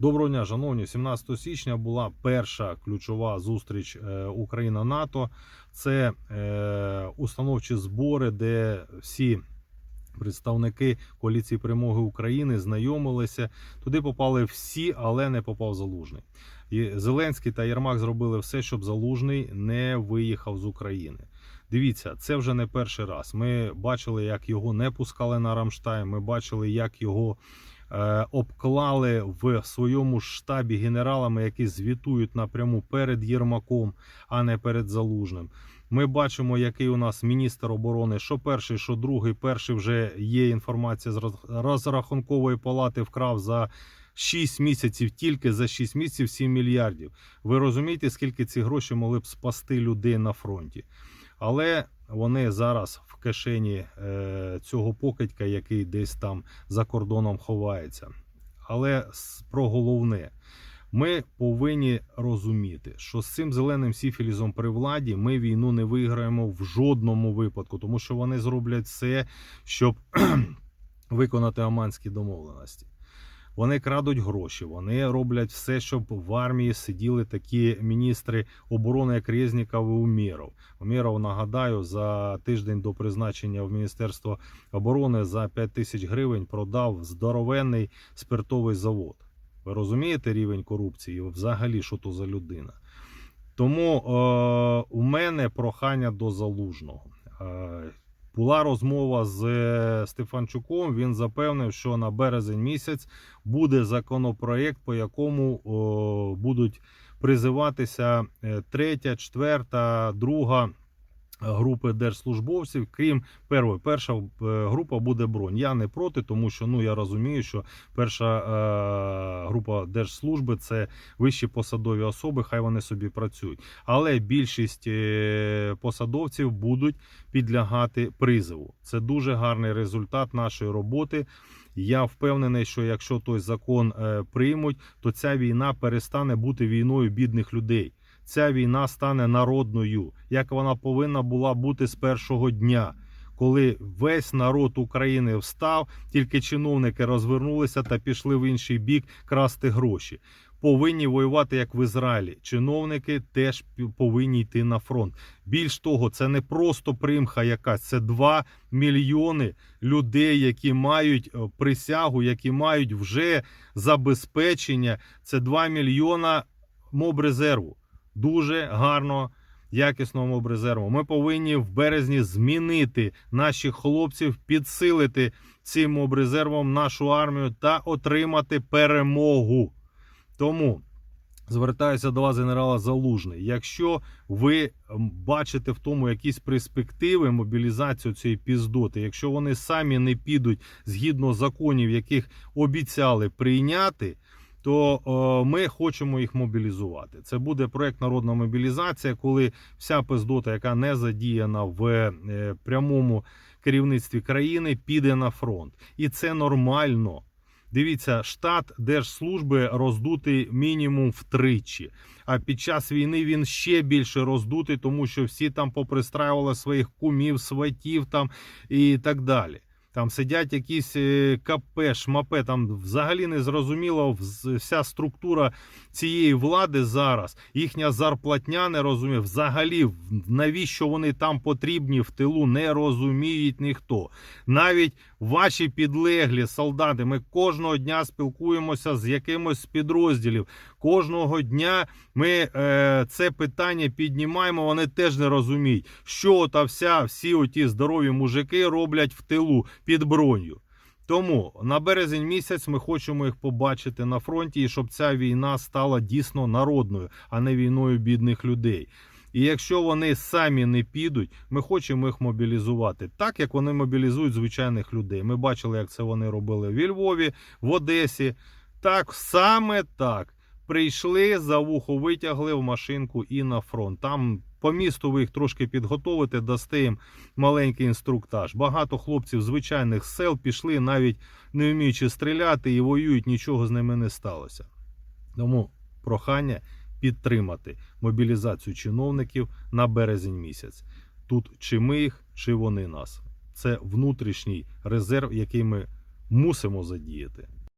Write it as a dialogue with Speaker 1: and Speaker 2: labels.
Speaker 1: Доброго дня, шановні. 17 січня була перша ключова зустріч е, Україна-НАТО. Це е, установчі збори, де всі представники коаліції перемоги України знайомилися. Туди попали всі, але не попав Залужний. Зеленський та Єрмак зробили все, щоб Залужний не виїхав з України. Дивіться, це вже не перший раз. Ми бачили, як його не пускали на Рамштайн. Ми бачили, як його обклали в своєму штабі генералами, які звітують напряму перед Єрмаком, а не перед Залужним. Ми бачимо, який у нас міністр оборони, що перший, що другий. Перший вже є інформація з розрахункової палати вкрав за 6 місяців, тільки за 6 місяців 7 мільярдів. Ви розумієте, скільки ці гроші могли б спасти людей на фронті? Але вони зараз в кишені е, цього покидька, який десь там за кордоном ховається. Але про головне. Ми повинні розуміти, що з цим зеленим сіфілізом при владі ми війну не виграємо в жодному випадку, тому що вони зроблять все, щоб виконати Оманські домовленості. Вони крадуть гроші, вони роблять все, щоб в армії сиділи такі міністри оборони, як Резніков і Умєров. Умєров, нагадаю, за тиждень до призначення в Міністерство оборони за 5 тисяч гривень продав здоровенний спиртовий завод. Ви розумієте рівень корупції? Взагалі, що то за людина? Тому е, у мене прохання до залужного. Е, була розмова з е, Стефанчуком. Він запевнив, що на березень місяць буде законопроект, по якому будуть призиватися е, третя, четверта, друга групи держслужбовців, крім першої. Перша е, група буде бронь. Я не проти, тому що ну я розумію, що перша е, група держслужби це вищі посадові особи, хай вони собі працюють. Але більшість е, посадовців будуть підлягати призову. Це дуже гарний результат нашої роботи. Я впевнений, що якщо той закон е, приймуть, то ця війна перестане бути війною бідних людей. Ця війна стане народною, як вона повинна була бути з першого дня, коли весь народ України встав, тільки чиновники розвернулися та пішли в інший бік красти гроші. Повинні воювати як в Ізраїлі. Чиновники теж повинні йти на фронт. Більш того, це не просто примха якась, це 2 мільйони людей, які мають е, присягу, які мають вже забезпечення. Це 2 мільйона мобрезерву. Дуже гарно. Якісного мобрезерву. Ми повинні в березні змінити наших хлопців, підсилити цим мобрезервом нашу армію та отримати перемогу. Тому звертаюся до вас, генерала Залужний. Якщо ви бачите в тому якісь перспективи мобілізацію цієї піздоти, якщо вони самі не підуть згідно законів, яких обіцяли прийняти. То е, ми хочемо їх мобілізувати. Це буде проект народна мобілізація, коли вся пиздота, яка не задіяна в е, прямому керівництві країни, піде на фронт, і це нормально. Дивіться, штат держслужби роздутий мінімум втричі. А під час війни він ще більше роздутий, тому що всі там попристраювали своїх кумів, сватів там і так далі. Там сидять якісь е, КП, шмапе, там взагалі не зрозуміло вся структура цієї влади зараз. Їхня зарплатня не розуміє. Взагалі, навіщо вони там потрібні в тилу, не розуміють ніхто. Навіть ваші підлеглі солдати. Ми кожного дня спілкуємося з якимось з підрозділів. Кожного дня ми е, це питання піднімаємо. Вони теж не розуміють, що та вся всі оті здорові мужики роблять в тилу під броню. Тому на березень місяць ми хочемо їх побачити на фронті, і щоб ця війна стала дійсно народною, а не війною бідних людей. І якщо вони самі не підуть, ми хочемо їх мобілізувати, так як вони мобілізують звичайних людей. Ми бачили, як це вони робили в Львові, в Одесі. Так, саме так. Прийшли, за вухо витягли в машинку і на фронт. Там по місту ви їх трошки підготовите, дасте їм маленький інструктаж. Багато хлопців звичайних сел пішли, навіть не вміючи стріляти, і воюють, нічого з ними не сталося. Тому прохання підтримати мобілізацію чиновників на березень місяць. Тут чи ми їх, чи вони нас. Це внутрішній резерв, який ми мусимо задіяти.